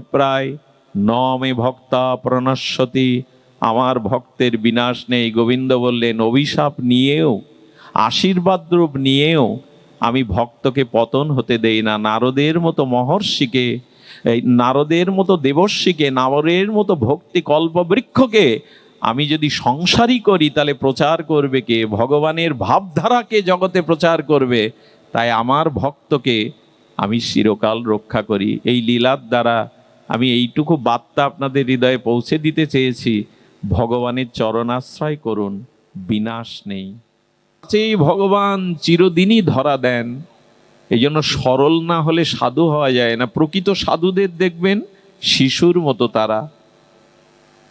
প্রায় নমে ভক্তা প্রণশ্বতী। আমার ভক্তের বিনাশ নেই। গোবিন্দ বললেন, অভিশাপ নিয়েও, আশীর্বাদ রূপ নিয়েও আমি ভক্তকে পতন হতে দেই না। নারদের মতো মহর্ষিকে, এই নারদের মতো দেবর্ষিকে, নারদের মতো ভক্তি কল্পবৃক্ষকে আমি যদি সংসারই করি, তাহলে প্রচার করবে কে? ভগবানের ভাবধারাকে জগতে প্রচার করবে। তাই আমার ভক্তকে আমি চিরকাল রক্ষা করি। এই লীলার দ্বারা আমি এইটুকু বার্তা আপনাদের হৃদয়ে পৌঁছে দিতে চেয়েছি। ভগবানের চরণাশ্রয় করুন, বিনাশ নেই। সেই ভগবান চিরদিনই ধরা দেন। এই জন্য সরল না হলে সাধু হওয়া যায় না। প্রকৃত সাধুদের দেখবেন শিশুর মতো তারা।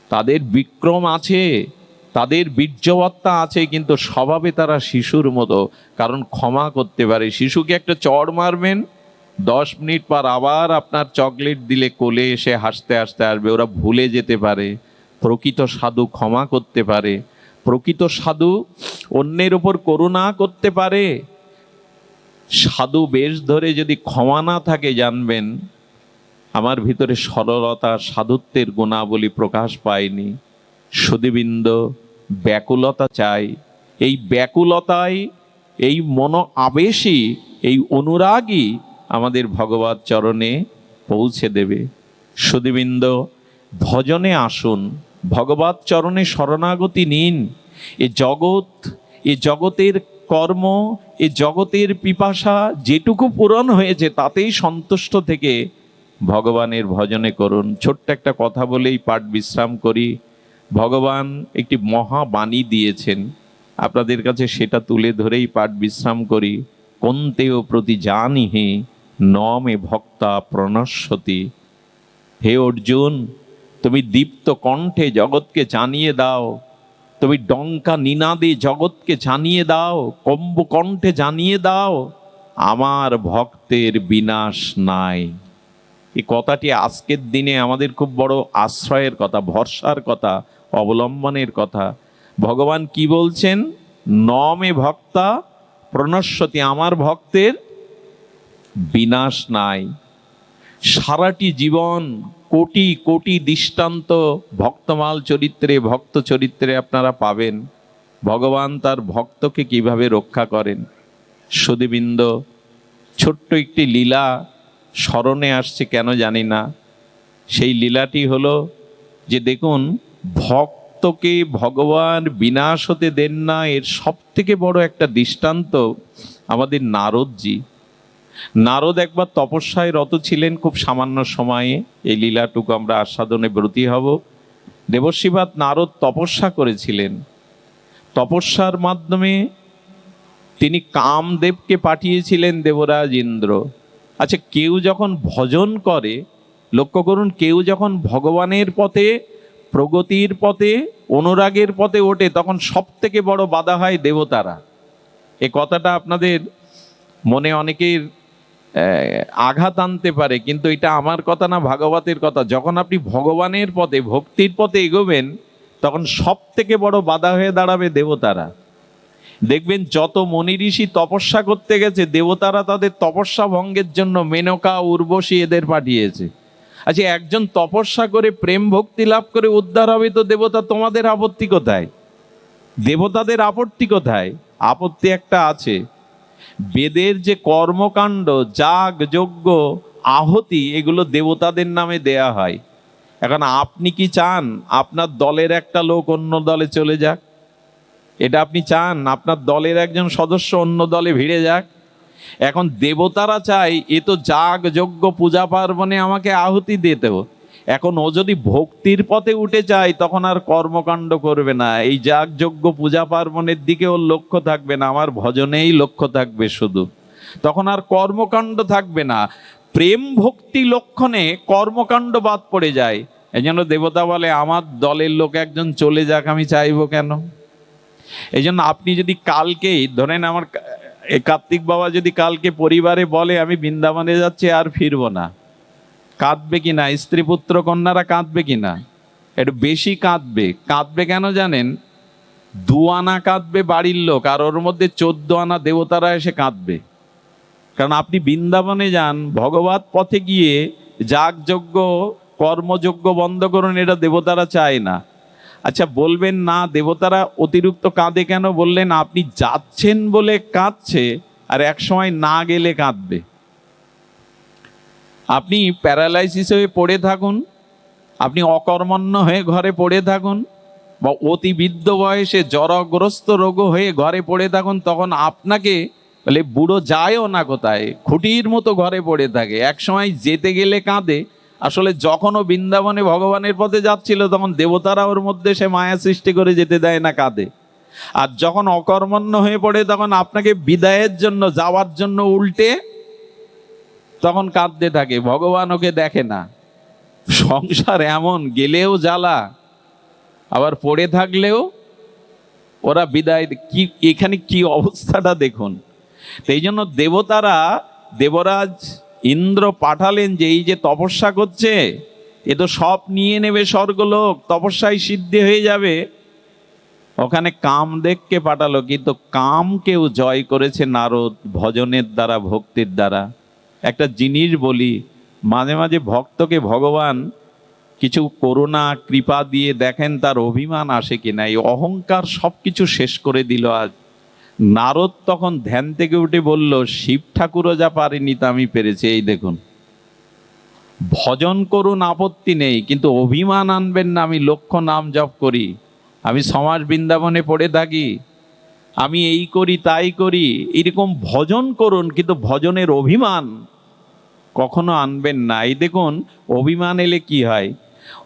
তাদের বিক্রম আছে, তাদের বীর্যবত্তা আছে, কিন্তু স্বভাবে তারা শিশুর মতো। কারণ ক্ষমা করতে পারে। শিশুকে একটা চড় মারবেন দশ মিনিট পর আবার আপনার চকলেট দিলে কোলে এসে হাসতে হাসতে আসবে, ওরা ভুলে যেতে পারে, প্রকৃত সাধু ক্ষমা করতে পারে, প্রকৃত সাধু অন্যের ওপর করুণা করতে পারে। সাধু বেশ ধরে যদি ক্ষমা না থাকে জানবেন, আমার ভিতরে সরলতা সাধুত্বের গুণাবলী প্রকাশ পায়নি। সুদীবৃন্দ ব্যাকুলতা চাই। এই ব্যাকুলতায় এই মন আবেশই এই অনুরাগই আমাদের ভগবত চরণে পৌঁছে দেবে। সুদীবৃন্দ ভজনে আসুন, ভগবত চরণে শরণাগতি নিন। এ জগৎ, এ জগতের কর্ম, এ জগতের পিপাসা যেটুকু পূরণ হয়েছে, তাতেই সন্তুষ্ট থেকে ভগবানের ভজনে করুন। ছোট্ট একটা কথা বলেই পাঠ বিশ্রাম করি। ভগবান একটি মহাবাণী দিয়েছেন। আপনাদের কাছে সেটা তুলে ধরেই পাঠ বিশ্রাম করি। কন্তেও প্রতি জানি হে নমে ভক্তা প্রণশ্বতী। হে অর্জুন, তুমি দীপ্ত কণ্ঠে জগৎকে জানিয়ে দাও। তুমি ডঙ্কা নিনাদে জগৎকে জানিয়ে দাও। কম্ব কণ্ঠে জানিয়ে দাও। আমার ভক্তের বিনাশ নাই। এই কথাটি আজকের দিনে আমাদের খুব বড় আশ্রয়ের কথা, ভরসার কথা, অবলম্বনের কথা। ভগবান কি বলছেন? নমে ভক্তা প্রণশ্বতী, আমার ভক্তের বিনাশ নাই। সারাটি জীবন কোটি কোটি দৃষ্টান্ত ভক্তমাল চরিত্রে, ভক্ত চরিত্রে আপনারা পাবেন। ভগবান তার ভক্তকে কীভাবে রক্ষা করেন? সুদীবৃন্দ, ছোট্ট একটি লীলা স্মরণে আসছে কেন জানি না। সেই লীলাটি হলো যে দেখুন, ভক্তকে ভগবান বিনাশ হতে দেন না, এর সব থেকে বড় একটা দৃষ্টান্ত আমাদের নারদজি। নারদ একবার তপস্যায় রত ছিলেন খুব সামান্য সময়ে। এই লীলাটুকু আমরা আস্বাদনে ব্রতী হব। দেবশিবাত নারদ তপস্যা করেছিলেন। তপস্যার মাধ্যমে তিনি কামদেবকে পাঠিয়েছিলেন দেবরাজ ইন্দ্র আচ্ছা কেউ যখন ভজন করে, লক্ষ্য করুন, কেউ যখন ভগবানের পথে, প্রগতির পথে, অনুরাগের পথে ওঠে, তখন সব থেকে বড় বাধা হয় দেবতারা। এ কথাটা আপনাদের মনে অনেকের আঘাত আনতে পারে, কিন্তু এটা আমার কথা না, ভাগবতের কথা। যখন আপনি ভগবানের পথে, ভক্তির পথে এগোবেন, তখন সব থেকে বড় বাধা হয়ে দাঁড়াবে দেবতারা। দেখবেন যত মনি ঋষি তপস্যা করতে গেছে, দেবতারা তাদের তপস্যা ভঙ্গের জন্য মেনকা, উর্বশী এদের পাঠিয়েছে। আচ্ছা একজন তপস্যা করে, প্রেম ভক্তি লাভ করে উদ্ধার হবে তো দেবতা তোমাদের আপত্তি কোথায়? দেবতাদের আপত্তি কোথায়? আপত্তি একটা আছে বেদের যে কর্মকাণ্ড, যাগ, যজ্ঞ, আহতি, এগুলো দেবতাদের নামে দেয়া হয়। এখন আপনি কি চান আপনার দলের একটা লোক অন্য দলে চলে যাক? এটা আপনি চান আপনার দলের একজন সদস্য অন্য দলে ভিড়ে যাক? এখন দেবতারা চাই এ তো যাগ, যজ্ঞ, পূজা পার্বণে আমাকে আহুতি দিতে এখন ও যদি ভক্তির পথে উঠে যায়, তখন আর কর্মকাণ্ড করবে না। এই যাগ যজ্ঞ পূজা পার্বণের দিকে ওর লক্ষ্য থাকবে না, আমার ভজনেই লক্ষ্য থাকবে শুধু। তখন আর কর্মকাণ্ড থাকবে না। প্রেম ভক্তি লক্ষণে কর্মকাণ্ড বাদ পড়ে যায়। এই জন্য দেবতা বলে, আমার দলের লোক একজন চলে যাক, আমি চাইব কেন? এই জন্য আপনি যদি কালকেই ধরেন আমার কার্তিক বাবা যদি কালকে পরিবারে বলে, আমি বৃন্দাবনে যাচ্ছি, আর ফিরবো না। কাঁদবে কি না? স্ত্রী পুত্র কন্যারা কাঁদবে কি না? একটু বেশি কাঁদবে। কাঁদবে কেন জানেন? দু আনা কাঁদবে বাড়ির লোক, আর ওর মধ্যে চোদ্দ আনা দেবতারা এসে কাঁদবে। কারণ আপনি বৃন্দাবনে যান, ভগবত পথে গিয়ে যাগযজ্ঞ, কর্মযজ্ঞ বন্ধ করুন, এটা দেবতারা চায় না। আচ্ছা বলবেন না, দেবতারা অতিরিক্ত কাঁদে কেন? বললেন, আপনি যাচ্ছেন বলে কাঁদছে, আর এক সময় না গেলে কাঁদবে। আপনি প্যারালাইসিস হয়ে পড়ে থাকুন। আপনি অকর্মণ্য হয়ে ঘরে পড়ে থাকুন বা অতি বৃদ্ধ বয়সে জরগ্রস্ত রোগ হয়ে ঘরে পড়ে থাকুন, তখন আপনাকে বলে, বুড়ো যায়ও না কোথায়? খুঁটির মতো ঘরে পড়ে থাকে। এক সময় যেতে গেলে কাঁদে। আসলে যখন ও বৃন্দাবনে ভগবানের পথে যাচ্ছিল, তখন দেবতারা ওর মধ্যে সে মায়া সৃষ্টি করে যেতে দেয় না, কাঁদে। আর যখন অকর্মণ্য হয়ে পড়ে, তখন আপনাকে বিদায়ের জন্য, যাওয়ার জন্য উল্টে তখন কাঁদতে থাকে, ভগবান ওকে দেখে না। সংসার এমন, গেলেও জ্বালা, আবার পড়ে থাকলেও ওরা বিদায় কি এখানে কি অবস্থাটা দেখুন। এই জন্য দেবতারা, দেবরাজ, ইন্দ্র পাঠালেন যে এই যে তপস্যা করছে, এ তো সব নিয়ে নেবে স্বর্গলোক, তপস্যায় সিদ্ধি হয়ে যাবে। ওখানে কামদেবকে পাঠালো, কিন্তু কামকেও জয় করেছে নারদ ভজনের দ্বারা, ভক্তির দ্বারা। একটা জিনিস বলি, মাঝে মাঝে ভক্তকে ভগবান কিছু করুণা, কৃপা দিয়ে দেখেন তার অভিমান আসে কিনা এই অহংকার সব কিছু শেষ করে দিল আজ। নারদ তখন ধ্যান থেকে উঠে বলল, শিব ঠাকুরও যা পারেনি তা আমি পেরেছি। এই দেখুন, ভজন করুন, আপত্তি নেই, কিন্তু অভিমান আনবেন না। আমি লক্ষ্য নাম জপ করি, আমি সমাজ বৃন্দাবনে পড়ে থাকি, আমি এই করি, তাই করি। এরকম ভজন করুন, কিন্তু ভজনের অভিমান কখনো আনবেন না। এই দেখুন, অভিমান এলে কি হয়?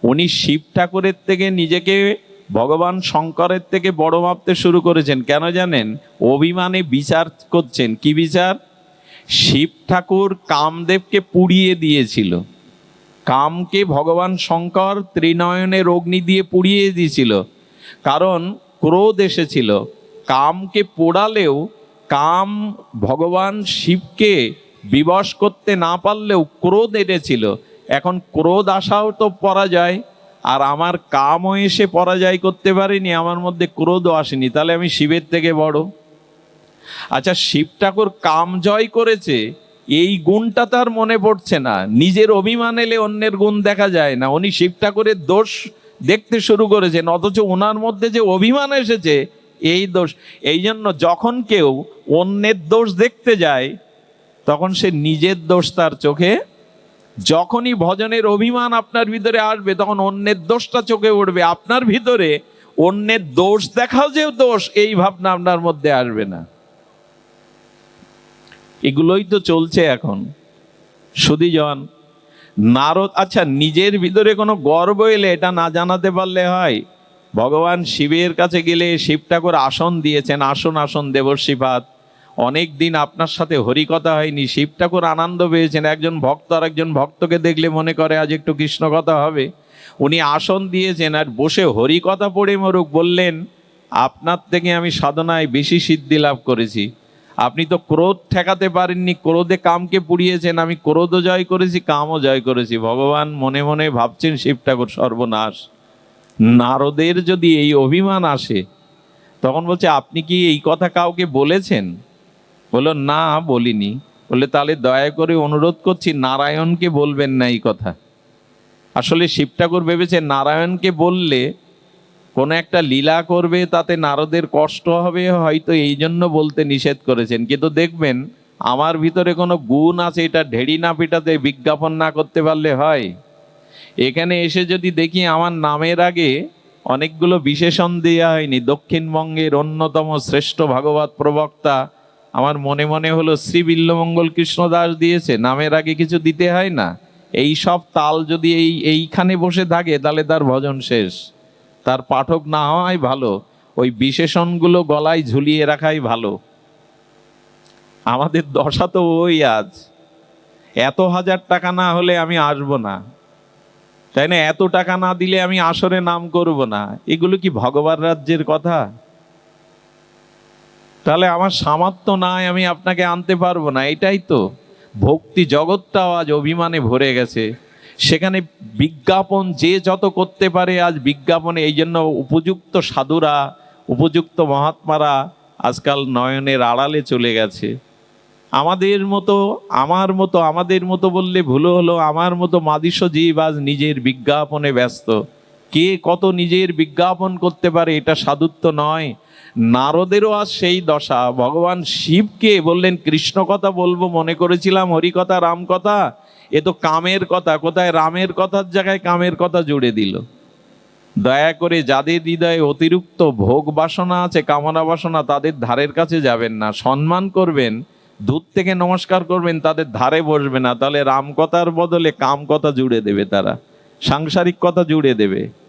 উনি শিব ঠাকুরের থেকে নিজেকে ভগবান শঙ্করের থেকে বড় ভাবতে শুরু করেছেন। কেন জানেন? অভিমানে বিচার করছেন। কি বিচার? শিব ঠাকুর কামদেবকে পুড়িয়ে দিয়েছিল। কামকে ভগবান শঙ্কর ত্রিনয়নের অগ্নি দিয়ে পুড়িয়ে দিয়েছিল। কারণ ক্রোধ এসেছিল। কামকে পোড়ালেও কাম ভগবান শিবকে বিবশ করতে না পারলেও ক্রোধ এনেছিল। এখন ক্রোধ আসাও তো পরাজয়, আর আমার কামও এসে পরাজয় করতে পারিনি, আমার মধ্যে ক্রোধও আসেনি। তাহলে আমি শিবের থেকে বড়। আচ্ছা শিব ঠাকুর কাম জয় করেছে, এই গুণটা তার মনে পড়ছে না। নিজের অভিমান এলে অন্যের গুণ দেখা যায় না। উনি শিব ঠাকুরের দোষ দেখতে শুরু করেছেন, অথচ ওনার মধ্যে যে অভিমান এসেছে, এই দোষ। এই জন্য যখন কেউ অন্যের দোষ দেখতে যায় তখন সে নিজের দোষ তার চোখে, যখনই ভজনের অভিমান আপনার ভিতরে আসবে, তখন অন্যের দোষটা চোখে উঠবে। আপনার ভিতরে অন্যের দোষ দেখাও যে দোষ, এই ভাবনা আপনার মধ্যে আসবে না। এগুলোই তো চলছে এখন। সুদীজন নারদ আচ্ছা নিজের ভিতরে কোনো গর্ব এলে এটা না জানাতে পারলে হয়? ভগবান শিবের কাছে গেলে শিব ঠাকুর আসন দিয়েছেন, আসন আসন দেবর্ষিপাত অনেক দিন আপনার সাথে হরিকথা হয়নি। শিব ঠাকুর আনন্দ পেয়েছেন। একজন ভক্ত আর একজন ভক্তকে দেখলে মনে করে আজ একটু কৃষ্ণ কথা হবে। উনি আসন দিয়েছেন আর বসে হরিকথা পড়ে মরুক বললেন, আপনার থেকে আমি সাধনায় বেশি সিদ্ধি লাভ করেছি। আপনি তো ক্রোধ ঠেকাতে পারেননি, ক্রোধে কামকে পুড়িয়েছেন। আমি ক্রোধও জয় করেছি, কামও জয় করেছি। ভগবান মনে মনে ভাবছেন শিব ঠাকুর সর্বনাশ। নারদের যদি এই অভিমান আসে, তখন বলছে, আপনি কি এই কথা কাউকে বলেছেন? বলল, না, বলিনি। বললে, তাহলে দয়া করে অনুরোধ করছি, নারায়ণকে বলবেন না এই কথা। আসলে শিব ঠাকুর ভেবেছে, নারায়ণকে বললে কোনো একটা লীলা করবে, তাতে নারদের কষ্ট হবে, হয়তো এই জন্য বলতে নিষেধ করেছেন। কিন্তু দেখবেন, আমার ভিতরে কোনো গুণ আছে, এটা ঢেড়ি না পিটাতে বিজ্ঞাপন না করতে পারলে হয়। এখানে এসে যদি দেখি, আমার নামের আগে অনেকগুলো বিশেষণ দেওয়া হয়নি। দক্ষিণবঙ্গের অন্যতম শ্রেষ্ঠ ভাগবত প্রবক্তা আমার মনে মনে হলো শ্রী বিল্লমঙ্গল কৃষ্ণ দাস দিয়েছে, নামের আগে কিছু দিতে হয় না। এই সব তাল যদি এই, এইখানে বসে থাকে, তাহলে তার ভজন শেষ। তার পাঠক না হওয়াই ভালো, ওই বিশেষণগুলো গলায় ঝুলিয়ে রাখাই ভালো। আমাদের দশা তো ওই আজ। এত হাজার টাকা না হলে আমি আসব না। তাই না? এত টাকা না দিলে আমি আসরে নাম করব না। এগুলো কি ভগবান রাজ্যের কথা? তাহলে আমার সামর্থ্য নাই, আমি আপনাকে আনতে পারব না। এটাই তো। ভক্তি জগৎটাও আজ অভিমানে ভরে গেছে। সেখানে বিজ্ঞাপন যে যত করতে পারে আজ বিজ্ঞাপনে, এই জন্য উপযুক্ত সাধুরা, উপযুক্ত মহাত্মারা আজকাল নয়নের আড়ালে চলে গেছে। আমাদের মতো, আমার মতো, আমাদের মতো বললে ভুল হলো, আমার মতো মাদিস জীব আজ নিজের বিজ্ঞাপনে ব্যস্ত। কে কত নিজের বিজ্ঞাপন করতে পারে, এটা সাধুত্ব নয়। নারদেরও আজ সেই দশা। ভগবান শিবকে বললেন, কৃষ্ণ কথা বলব, মনে করেছিলাম হরি কথা, রাম কথা। এ তো কামের কথা, কোথায় রামের কথার জায়গায় কামের কথা জুড়ে দিল। দয়া করে যাদের হৃদয়ে অতিরিক্ত ভোগ বাসনা আছে, কামনা বাসনা, তাদের ধারের কাছে যাবেন না। সম্মান করবেন দূর থেকে নমস্কার করবেন, তাদের ধারে বসবে না। তাহলে রাম কথার বদলে কাম কথা জুড়ে দেবে তারা। সাংসারিক কথা জুড়ে দেবে।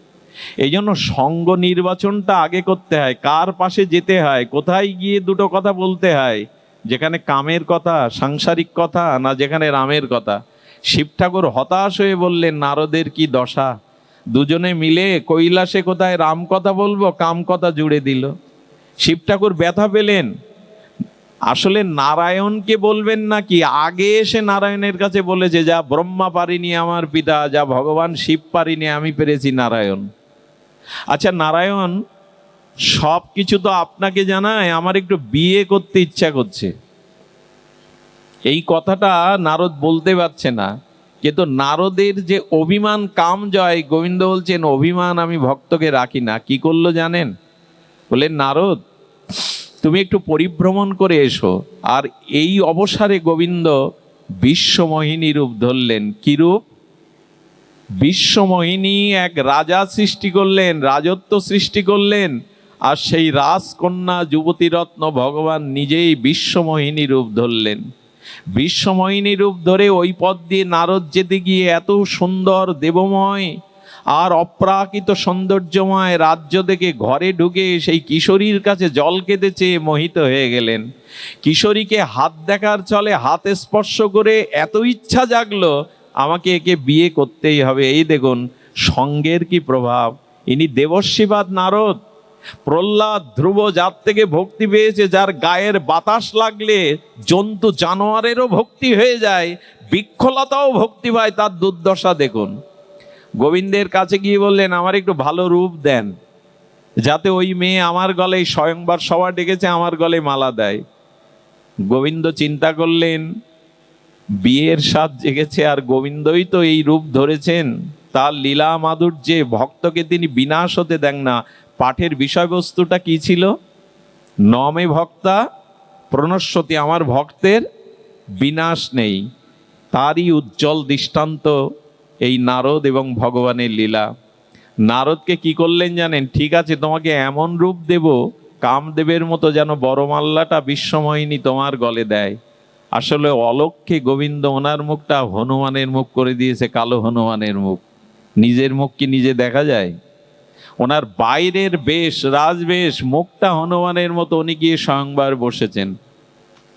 এই জন্য সঙ্গ নির্বাচনটা আগে করতে হয়, কার পাশে যেতে হয়, কোথায় গিয়ে দুটো কথা বলতে হয়, যেখানে কামের কথা, সাংসারিক কথা, না যেখানে রামের কথা। শিব ঠাকুর হতাশ হয়ে বললেন, নারদের কি দশা? দুজনে মিলে কৈলাসে কোথায় রাম কথা বলব, কাম কথা জুড়ে দিল। শিব ঠাকুর ব্যথা পেলেন। আসলে নারায়ণকে বলবেন নাকি? আগে এসে নারায়ণের কাছে বলেছে, যা ব্রহ্মা পারিনি আমার পিতা, যা ভগবান শিব পারিনি, আমি পেরেছি নারায়ণ। আচ্ছা নারায়ণ সব কিছু তো আপনাকে জানায়, আমার একটু বিয়ে করতে ইচ্ছা করছে। এই কথাটা নারদ বলতে পারছে না, কিন্তু নারদের যে অভিমান কাম জয়, গোবিন্দ বলছেন, অভিমান আমি ভক্তকে রাখি না। কি করল জানেন? বললেন, নারদ, তুমি একটু পরিভ্রমণ করে এসো। আর এই অবসরে গোবিন্দ বিশ্বমোহিনী রূপ ধরলেন। কি রূপ? বিশ্বমোহিনী এক রাজা সৃষ্টি করলেন, রাজত্ব সৃষ্টি করলেন, আর সেই রাজকন্যা যুবতী রত্ন ভগবান নিজেই বিশ্বমোহিনী রূপ ধরলেন। বিশ্বমোহিনী রূপ ধরে ওই পথ দিয়ে নারদ যেতে গিয়ে এত সুন্দর দেবময় আর অপ্রাকৃত সৌন্দর্যময় রাজ্য দেখে ঘরে ঢুকে সেই কিশোরীর কাছে জল কেঁদে চেয়ে মোহিত হয়ে গেলেন। কিশোরীকে হাত দেখার চলে হাত স্পর্শ করে এত ইচ্ছা জাগলো আমাকে একে বিয়ে করতেই হবে। এই দেখুন, সঙ্গের কি প্রভাব? ইনি দেবর্ষীবাদ নারদ। প্রহ্লাদ ধ্রুব যার থেকে ভক্তি পেয়েছে, যার গায়ের বাতাস লাগলে জন্তু জানোয়ারেরও ভক্তি হয়ে যায়, বৃক্ষলতাও ভক্তি পায় তার দুর্দশা দেখুন। গোবিন্দের কাছে গিয়ে বললেন, আমার একটু ভালো রূপ দেন, যাতে ওই মেয়ে আমার গলায় স্বয়ংবার সভা ডেকেছে, আমার গলে মালা দেয়। গোবিন্দ চিন্তা করলেন বিয়ের স্বাদ জেগেছে আর গোবিন্দই তো এই রূপ ধরেছেন। তার লীলা মাধুর্যে ভক্তকে তিনি বিনাশ হতে দেন না। পাঠের বিষয়বস্তুটা কি ছিল? নমে ভক্তা প্রণস্বতী আমার ভক্তের, বিনাশ নেই। তারই উজ্জ্বল দৃষ্টান্ত এই নারদ এবং ভগবানের লীলা। নারদকে কি করলেন জানেন? ঠিক আছে, তোমাকে এমন রূপ দেব, কামদেবের মতো যেন বড় মাল্লাটা বিশ্বময়িনী তোমার গলে দেয়। আসলে অলক্ষ্যে গোবিন্দ ওনার মুখটা হনুমানের মুখ করে দিয়েছে, কালো হনুমানের মুখ। নিজের মুখ কি নিজে দেখা যায়? ওনার বাইরের বেশ, রাজবেশ, মুখটা হনুমানের মতো উনি গিয়ে স্বয়ংবার বসেছেন।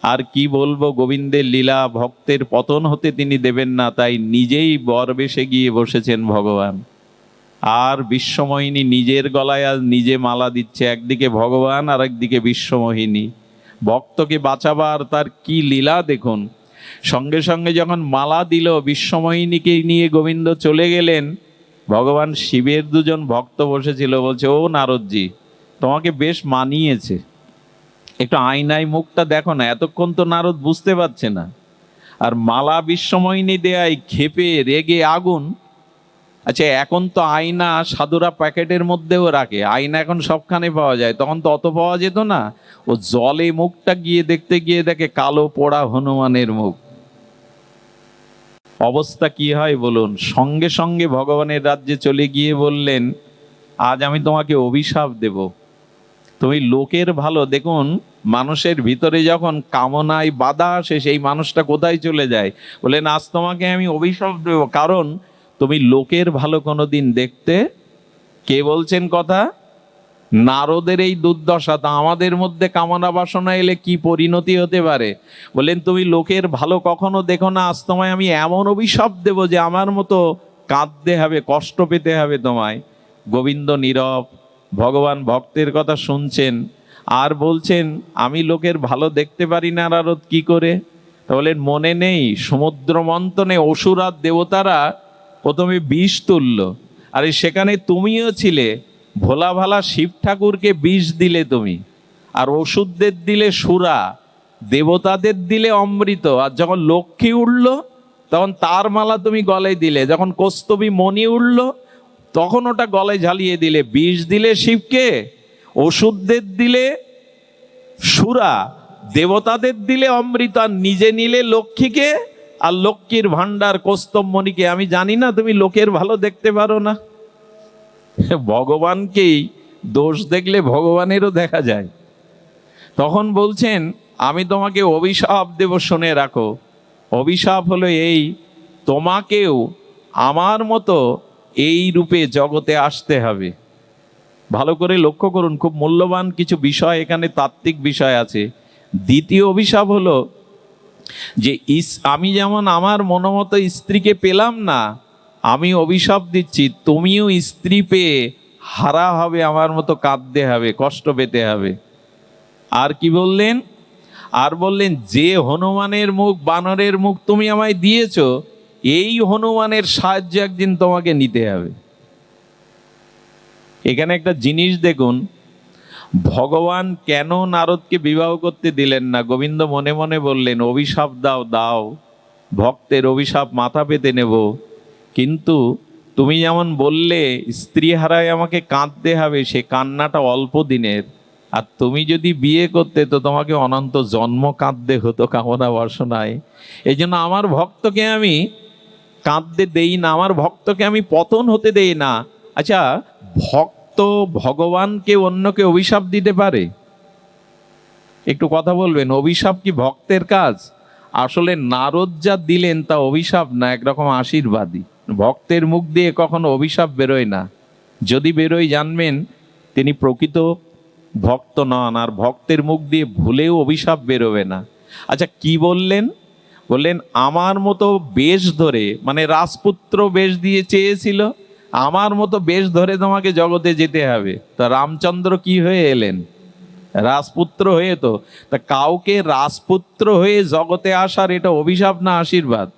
আর কি বলব, গোবিন্দের লীলা, ভক্তের পতন হতে তিনি দেবেন না, তাই নিজেই বর বেশে গিয়ে বসেছেন ভগবান। আর বিশ্বমোহিনী নিজের গলায় আজ নিজে মালা দিচ্ছে, একদিকে ভগবান আর একদিকে বিশ্বমোহিনী। ভক্তকে বাঁচাবার তার কি লীলা দেখুন। সঙ্গে সঙ্গে যখন মালা দিল বিশ্বমোহিনীকে নিয়ে গোবিন্দ চলে গেলেন, ভগবান শিবের দুজন ভক্ত বসেছিল, বলছে, ও নারদজি, তোমাকে বেশ মানিয়েছে। একটু আয়নায় মুখটা দেখো না, এতক্ষণ তো নারদ বুঝতে পারছে না। আর মালা বিশ্বময়নী দেয়ায় খেপে, রেগে আগুন আচ্ছা এখন তো আয়না সাধুরা প্যাকেটের মধ্যেও রাখে। আয়না এখন সবখানে পাওয়া যায়। তখন তো অত পাওয়া যেত না। ও জলে মুখটা গিয়ে দেখতে গিয়ে দেখে কালো পোড়া হনুমানের মুখ। অবস্থা কি হয় বলুন? সঙ্গে সঙ্গে ভগবানের রাজ্যে চলে গিয়ে বললেন, আজ আমি তোমাকে অভিশাপ দেব। তুমি লোকের ভালো। দেখুন, মানুষের ভিতরে যখন কামনায় বাধা আসে, সেই মানুষটা কোথায় চলে যায়? বলেন আজ তোমাকে আমি অভিশাপ দেব। কারণ তুমি লোকের ভালো কোনো দিন দেখতে কে বলছেন কথা? নারদের এই দুর্দশা, তা আমাদের মধ্যে কামনা বাসনা এলে কি পরিণতি হতে পারে? বললেন তুমি লোকের ভালো কখনো দেখো না, আজ তোমায় আমি এমন অভিশাপ দেব যে আমার মতো কাঁদতে হবে, কষ্ট পেতে হবে তোমায়। গোবিন্দ নীরব, ভগবান ভক্তের কথা শুনছেন, আর বলছেন, আমি লোকের ভালো দেখতে পারি না, নারদ, কি করে? তা বলেন, মনে নেই সমুদ্র অসুর আর দেবতারা প্রথমে বিষ তুলল। আরে, সেখানে তুমিও ছিলে। ভোলা ভালা শিব ঠাকুরকে বিষ দিলে তুমি। আর ওষুধদের দিলে সুরা, দেবতাদের দিলে অমৃত। আর যখন লক্ষ্মী উঠল, তখন তার মালা তুমি গলায় দিলে। যখন কস্তবী মণি উঠল, তখন ওটা গলায় ঝালিয়ে দিলে। বিষ দিলে শিবকে, ওষুধদের দিলে সুরা, দেবতাদের দিলে অমৃত। আর নিজে নিলে লক্ষ্মীকে আর লক্ষ্মীর ভাণ্ডার কস্তব মণিকে, আমি জানি না তুমি লোকের ভালো দেখতে পারো না। ভগবানকেই দোষ দেখলে ভগবানেরও দেখা যায়। তখন বলছেন, আমি তোমাকে অভিশাপ দেব, শুনে রাখো। অভিশাপ হলো এই, তোমাকেও আমার মতো এই রূপে জগতে আসতে হবে। ভালো করে লক্ষ্য করুন, খুব মূল্যবান কিছু বিষয় এখানে তাত্ত্বিক বিষয় আছে। দ্বিতীয় অভিশাপ হলো যে ইস, আমি যেমন আমার মনোমতো স্ত্রীকে পেলাম না, আমি অভিশাপ দিচ্ছি, তুমিও স্ত্রী পেয়ে হারা হবে, আমার মতো কাঁদতে হবে, কষ্ট পেতে হবে। আর কি বললেন? আর বললেন, যে হনুমানের মুখ, বানরের মুখ তুমি আমায় দিয়েছ, এই হনুমানের সাহায্য একদিন তোমাকে নিতে হবে। এখানে একটা জিনিস দেখুন ভগবান কেন নারদকে বিবাহ করতে দিলেন না? গোবিন্দ মনে মনে বললেন, অভিশাপ দাও দাও। ভক্তের অভিশাপ মাথা পেতে নেব। কিন্তু তুমি যেমন বললে, স্ত্রী হারায় আমাকে কাঁদতে হবে, সে কান্নাটা অল্প দিনের। আর তুমি যদি বিয়ে করতে, তো তোমাকে অনন্ত জন্ম কাঁদতে হতো, কামনা বাসনায়। এই জন্য আমার ভক্তকে আমি কাঁদতে দেই না, আমার ভক্তকে আমি পতন হতে দেই না। আচ্ছা ভক্ত ভগবানকে অন্যকে অভিশাপ দিতে পারে? একটু কথা বলবেন, অভিশাপ কি ভক্তের কাজ? আসলে নারদ যা দিলেন তা অভিশাপ না, একরকম আশীর্বাদী ভক্তের মুখ দিয়ে কখনো অভিশাপ বেরোয় না। যদি বেরোয়, জানবেন তিনি প্রকৃত ভক্ত নন, আর ভক্তের মুখ দিয়ে ভুলেও অভিশাপ বেরোবে না। আচ্ছা কি বললেন? বললেন, আমার মতো বেশ ধরে মানে রাজপুত্র বেশ দিয়ে চেয়েছিল আমার মতো বেশ ধরে তোমাকে জগতে যেতে হবে। তা রামচন্দ্র কি হয়ে এলেন? রাজপুত্র হয়ে তো। তা কাউকে রাজপুত্র হয়ে জগতে আসার এটা অভিশাপ না আশীর্বাদ?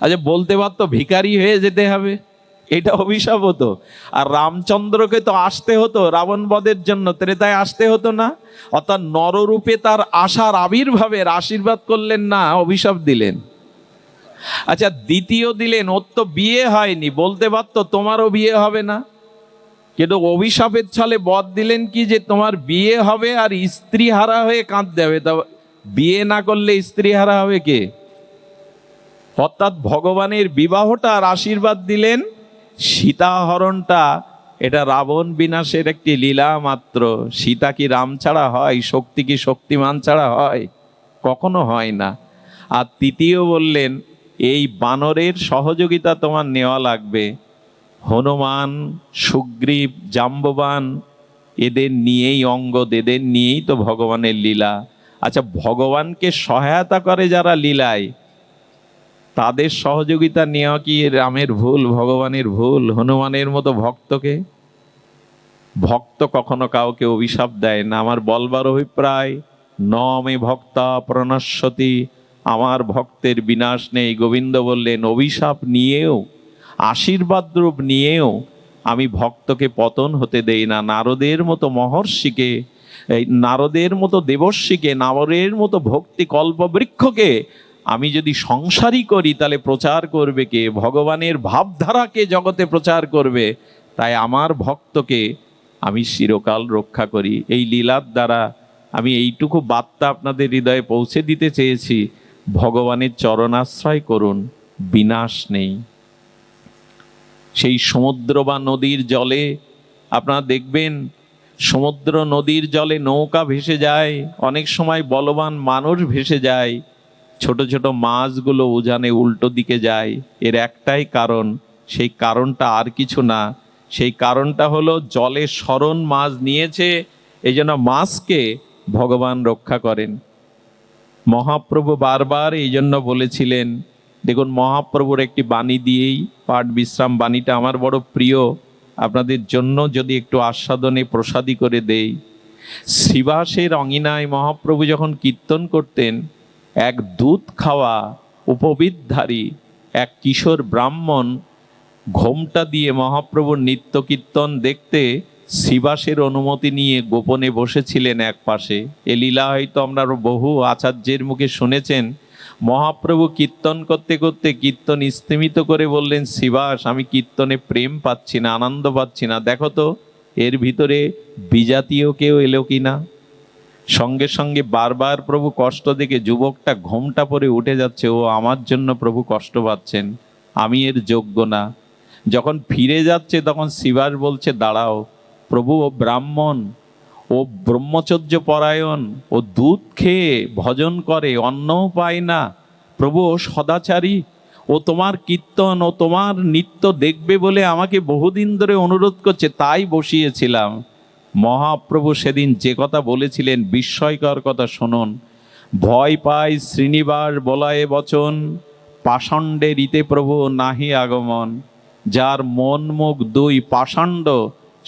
আচ্ছা বলতে পারতো ভিখারি হয়ে যেতে হবে? এটা অভিশাপ হতো। আর রামচন্দ্রকে তো আসতে হতো রাবণ বধের জন্য, ত্রেতায় আসতে হতো না। অর্থাৎ নররূপে তার আশার আবির্ভাবের আশীর্বাদ করলেন না, অভিশাপ দিলেন। আচ্ছা দ্বিতীয় দিলেন, ওর তো বিয়ে হয়নি, বলতে পারতো তোমারও বিয়ে হবে না? কিন্তু অভিশাপের ছলে বধ দিলেন কি যে, তোমার বিয়ে হবে আর স্ত্রী হারা হয়ে কাঁদতে হবে? তা বিয়ে না করলে স্ত্রী হারা হবে কে? অর্থাৎ ভগবানের বিবাহটা আর আশীর্বাদ দিলেন সীতাহরণটা। এটা রাবণ বিনাশের একটি লীলা মাত্র। সীতা কি রাম ছাড়া হয়? শক্তি কি শক্তিমান ছাড়া হয়? কখনো হয় না। আর তৃতীয় বললেন এই বানরের সহযোগিতা তোমার নেওয়া লাগবে। হনুমান, সুগ্রীব, জাম্ববান, এদের নিয়েই অঙ্গদ এদের নিয়েই তো ভগবানের লীলা। আচ্ছা ভগবানকে সহায়তা করে যারা লীলায়, তাদের সহযোগিতা নেওয়া কি রামের ভুল, ভগবানের ভুল, হনুমানের মতো ভক্তকে? ভক্ত কখনো কাউকে অভিশাপ দেয় না। আমার বলবার অভিপ্রায়, নমে ভক্তা প্রণশ্বতী। আমার ভক্তের বিনাশ নেই। গোবিন্দ বললেন, অভিশাপ নিয়েও, আশীর্বাদ রূপ নিয়েও আমি ভক্তকে পতন হতে দেই না। নারদের মতো মহর্ষিকে, এই নারদের মতো দেবর্ষিকে, নারদের মতো ভক্তি কল্পবৃক্ষকে আমি যদি সংসারই করি, তাহলে প্রচার করবে কে? ভগবানের ভাবধারাকে জগতে প্রচার করবে। তাই আমার ভক্তকে আমি চিরকাল রক্ষা করি। এই লীলার দ্বারা আমি এইটুকু বার্তা আপনাদের হৃদয়ে পৌঁছে দিতে চেয়েছি। ভগবানের চরণাশ্রয় করুন, বিনাশ নেই। সেই সমুদ্র বা নদীর জলে, আপনারা দেখবেন সমুদ্র নদীর জলে নৌকা ভেসে যায়, অনেক সময় বলবান মানুষ ভেসে যায়, ছোট ছোট মাছগুলো উজানে উল্টো দিকে যায়। এর একটাই কারণ, সেই কারণটা আর কিছু না। সেই কারণটা হলো জলে স্মরণ মাছ নিয়েছে এই জন্য মাছকে ভগবান রক্ষা করেন। মহাপ্রভু বারবার এই জন্য বলেছিলেন, দেখুন, মহাপ্রভুর একটি বাণী দিয়েই পাঠ বিশ্রাম বাণীটা আমার বড় প্রিয়। আপনাদের জন্য যদি একটু আস্বাদনে প্রসাদী করে দেই। শ্রীবাসের অঙ্গিনায় মহাপ্রভু যখন কীর্তন করতেন, এক দুধ খাওয়া উপবিদধারী, এক কিশোর ব্রাহ্মণ ঘোমটা দিয়ে মহাপ্রভুর নিত্য কীর্তন দেখতে শিবাসের অনুমতি নিয়ে গোপনে বসেছিলেন এক পাশে। এ লীলা হয়তো আমরা বহু আচার্যের মুখে শুনেছেন। মহাপ্রভু কীর্তন করতে করতে কীর্তন স্থিমিত করে বললেন শিবাস আমি কীর্তনে প্রেম পাচ্ছি না, আনন্দ পাচ্ছি না। দেখো তো, এর ভিতরে বিজাতীয় কেউ এলো কি না? সঙ্গে সঙ্গে বারবার প্রভু কষ্ট দেখে যুবকটা ঘোমটা পরে উঠে যাচ্ছে, ও, আমার জন্য প্রভু কষ্ট পাচ্ছেন, আমি এর যোগ্য না। যখন ফিরে যাচ্ছে, তখন শিবাস বলছে, দাঁড়াও প্রভু ও ব্রাহ্মণ ও ব্রহ্মচর্য পরায়ণ ও দুধ খেয়ে ভজন করে, অন্নও পায় না। প্রভু ও সদাচারী, ও তোমার কীর্তন ও তোমার নৃত্য দেখবে বলে আমাকে বহুদিন ধরে অনুরোধ করছে, তাই বসিয়েছিলাম। মহাপ্রভু সেদিন যে কথা বলেছিলেন, বিস্ময়কর কথা শুনুন। ভয় পায় শ্রীনিবাস বলায়ে বচন পাষণ্ডে রীতে প্রভু নাহি আগমন। যার মন মুখ দুই পাষণ্ড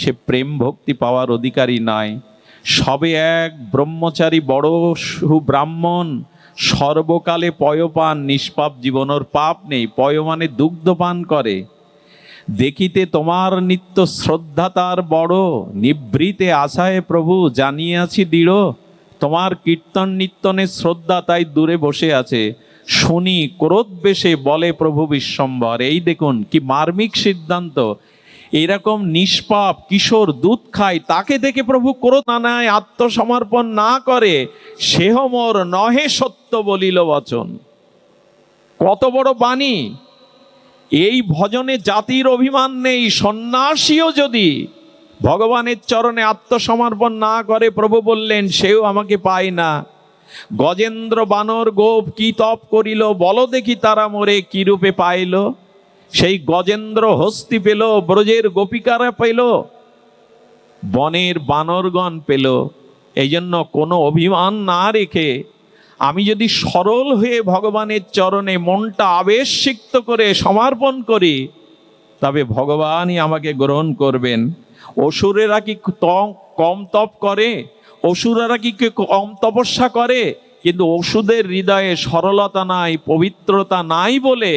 সে প্রেম ভক্তি পাওয়ার অধিকারী নয় সবে এক ব্রহ্মচারী বড় সুব্রাহ্মণ সর্বকালে পয়পান, নিষ্পাপ জীবনের পাপ নেই পয় মানে দুগ্ধ পান করে। দেখিতে তোমার নিত্য শ্রদ্ধা তার বড়, নিভৃতে আশায় প্রভু জানিয়াছি দৃঢ়, তোমার কীর্তন নিত্যনের শ্রদ্ধা তাই দূরে বসে আছে। শুনি, ক্রোধ বেশে বলে প্রভু বিশ্বম্বর, এই দেখুন কি মার্মিক সিদ্ধান্ত এরকম নিষ্পাপ কিশোর দুধ খায়, তাকে দেখে প্রভু ক্রোধ আনায় আত্মসমর্পণ না করে, সেহ মোর নহে সত্য বলিল বচন। কত বড় বাণী। এই ভজনে জাতির অভিমান নেই, সন্ন্যাসীও যদি ভগবানের চরণে আত্মসমর্পণ না করে, প্রভু বললেন, সেও আমাকে পায় না। গজেন্দ্র বানর গোপ কি তপ করিল, বল দেখি তারা মোরে কি রূপে পাইল। সেই গজেন্দ্র হস্তি পেল, ব্রজের গোপিকারা পেল, বনের বানরগণ পেল। এই জন্য কোনো অভিমান না রেখে আমি যদি সরল হয়ে ভগবানের চরণে মনটা আবেশিক্ত করে সমর্পণ করি, তবে ভগবানই আমাকে গ্রহণ করবেন। অসুরেরা কি কম তপ করে? অসুরেরা কি কম তপস্যা করে? কিন্তু ওষুধের হৃদয়ে সরলতা নাই, পবিত্রতা নাই বলে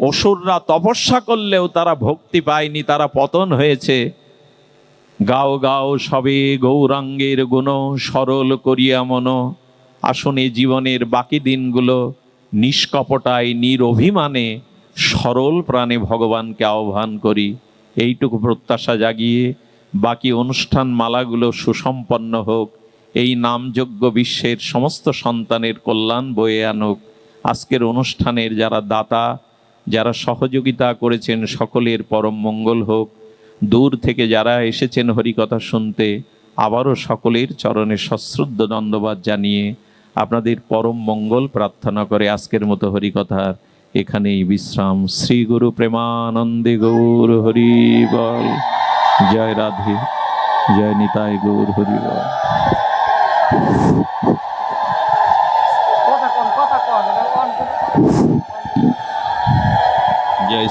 অসুররা তপস্যা করলেও তারা ভক্তি পায়নি, তারা পতন হয়েছে। গাও গাও সবে গৌরাঙ্গের গুণ, সরল করিয়া মন। আসনে জীবনের বাকি দিনগুলো নিষ্কপটায়, নিরভিমানে, সরল প্রাণে ভগবানকে আহ্বান করি। এইটুকু প্রত্যাশা জাগিয়ে বাকি অনুষ্ঠান মালাগুলো সুসম্পন্ন হোক। এই নামযোগ্য বিশ্বের সমস্ত সন্তানের কল্যাণ বয়ে আনুক। আজকের অনুষ্ঠানের যারা দাতা যারা সহযোগিতা করেছেন, সকলের পরম মঙ্গল হোক। দূর থেকে যারা এসেছেন হরিকথা শুনতে, আবারও সকলের চরণে সশ্রদ্ধ দণ্ডবাদ জানিয়ে আপনাদের পরম মঙ্গল প্রার্থনা করে আজকের মতো হরিকথার এখানেই বিশ্রাম। শ্রী গুরু প্রেমানন্দে গৌর হরি বল জয় রাধে, জয় নিতাই গৌর হরি বল guys.